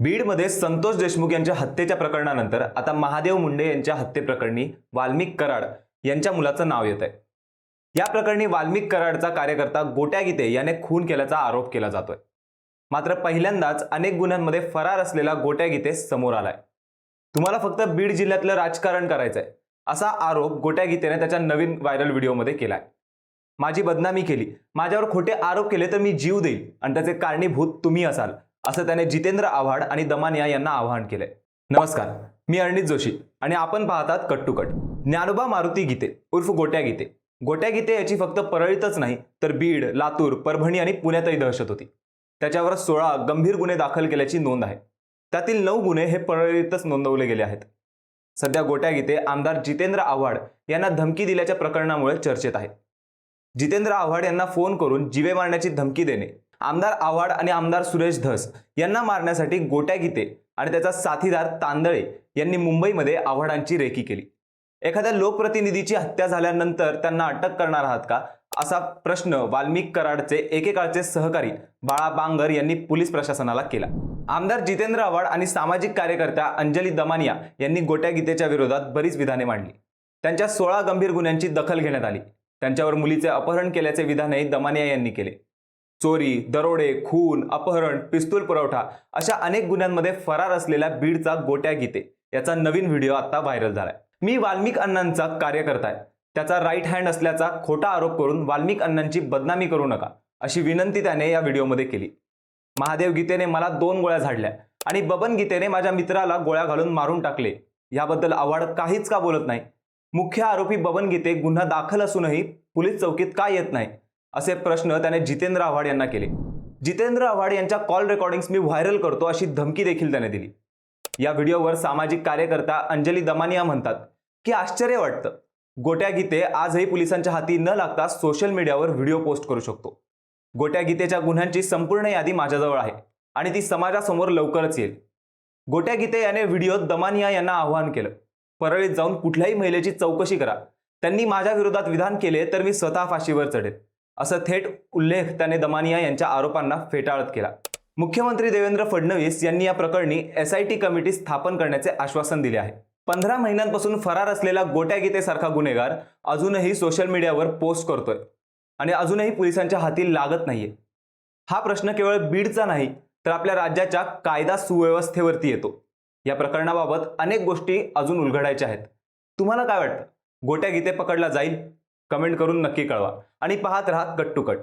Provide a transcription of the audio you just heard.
बीडमध्ये संतोष देशमुख यांच्या हत्येच्या प्रकरणानंतर आता महादेव मुंडे यांच्या हत्येप्रकरणी वाल्मिक कराड यांच्या मुलाचं नाव येत आहे या प्रकरणी वाल्मिक कराडचा कार्यकर्ता गोट्या गीते याने खून केल्याचा आरोप केला जातोय. मात्र पहिल्यांदाच अनेक गुन्ह्यांमध्ये फरार असलेला गोट्या गीते समोर आलाय. तुम्हाला फक्त बीड जिल्ह्यातलं राजकारण करायचंय असा आरोप गोट्या गीतेने त्याच्या नवीन व्हायरल व्हिडिओमध्ये केलाय. माझी बदनामी केली माझ्यावर खोटे आरोप केले तर मी जीव देईल आणि त्याचे कारणीभूत तुम्ही असाल. असं त्याने जितेंद्र आव्हाड आणि दमानिया यांना आवाहन केलंय. नमस्कार मी अरणित जोशी आणि आपण पाहतात cut to cut Dnyanoba Maruti Gite उर्फ गोट्या गीते. गोट्या गीते याची फक्त परळीतच नाही तर बीड लातूर परभणी आणि पुण्यातही दहशत होती. त्याच्यावर सोळा गंभीर गुन्हे दाखल केल्याची नोंद आहे. त्यातील नऊ गुन्हे हे परळीतच नोंदवले गेले आहेत. सध्या गोट्या गीते आमदार जितेंद्र आव्हाड यांना धमकी दिल्याच्या प्रकरणामुळे चर्चेत आहे. जितेंद्र आव्हाड यांना फोन करून जीवे मारण्याची धमकी देणे आमदार आव्हाड आणि आमदार सुरेश धस यांना मारण्यासाठी गोट्या गीते आणि त्याचा साथीदार तांदळे यांनी मुंबईमध्ये आव्हाडांची रेकी केली. एखाद्या लोकप्रतिनिधीची हत्या झाल्यानंतर त्यांना अटक करणार आहात का? असा प्रश्न वाल्मिक कराडचे एकेकाळचे सहकारी बाळा बांगर यांनी पोलीस प्रशासनाला केला. आमदार जितेंद्र आव्हाड आणि सामाजिक कार्यकर्त्या अंजली दमानिया यांनी गोट्या गीतेच्या विरोधात बरीच विधाने मांडली. त्यांच्या सोळा गंभीर गुन्ह्यांची दखल घेण्यात आली. त्यांच्यावर मुलीचे अपहरण केल्याचे विधानही दमानिया यांनी केले. चोरी दरोडे खून अपहरण पिस्तूल पुरवठा अशा अनेक गुन्ह्यांमध्ये फरार असलेल्या बीडचा गोट्या गीते याचा नवीन व्हिडिओ आता व्हायरल झालाय. मी वाल्मिक अण्णांचा कार्यकर्ता आहे त्याचा राईट हँड असल्याचा खोटा आरोप करून वाल्मिक अण्णांची बदनामी करू नका अशी विनंती त्याने या व्हिडिओमध्ये केली. महादेव गीतेने मला दोन गोळ्या झाडल्या आणि बबन गीतेने माझ्या मित्राला गोळ्या घालून मारून टाकले. याबद्दल आव्हाड काहीच का बोलत नाही? मुख्य आरोपी बबन गीते गुन्हा दाखल असूनही पोलीस चौकीत का येत नाही? असे प्रश्न त्याने जितेंद्र आव्हाड यांना केले. जितेंद्र आव्हाड यांच्या कॉल रेकॉर्डिंग्स मी व्हायरल करतो अशी धमकी देखील त्याने दिली. या व्हिडिओवर सामाजिक कार्यकर्ता अंजली दमानिया म्हणतात की आश्चर्य वाटतं. गोट्या गीते आजही पोलिसांच्या हाती न लागता सोशल मीडियावर व्हिडिओ पोस्ट करू शकतो. गोट्या गीतेच्या गुन्ह्यांची संपूर्ण यादी माझ्याजवळ आहे आणि ती समाजासमोर लवकरच येईल. गोट्या गीते याने व्हिडिओत दमानिया यांना आवाहन केलं. परळीत जाऊन कुठल्याही महिलेची चौकशी करा. त्यांनी माझ्या विरोधात विधान केले तर मी स्वतः फाशीवर चढेल असं थेट उल्लेख त्याने दमानिया यांच्या आरोपांना फेटाळत केला. मुख्यमंत्री देवेंद्र फडणवीस यांनी या प्रकरणी एस आय टी कमिटी स्थापन करण्याचे आश्वासन दिले आहे. पंधरा महिन्यांपासून फरार असलेला गोट्या गीतेसारखा गुन्हेगार अजूनही सोशल मीडियावर पोस्ट करतोय आणि अजूनही पोलिसांच्या हाती लागत नाहीये. हा प्रश्न केवळ बीडचा नाही तर आपल्या राज्याच्या कायदा सुव्यवस्थेवरती येतो. या प्रकरणाबाबत अनेक गोष्टी अजून उलगडायच्या आहेत. तुम्हाला काय वाटतं? गोट्या गीते पकडला जाईल? कमेंट करून नक्की कळवा. आणि पाहत राहा कट टू कट.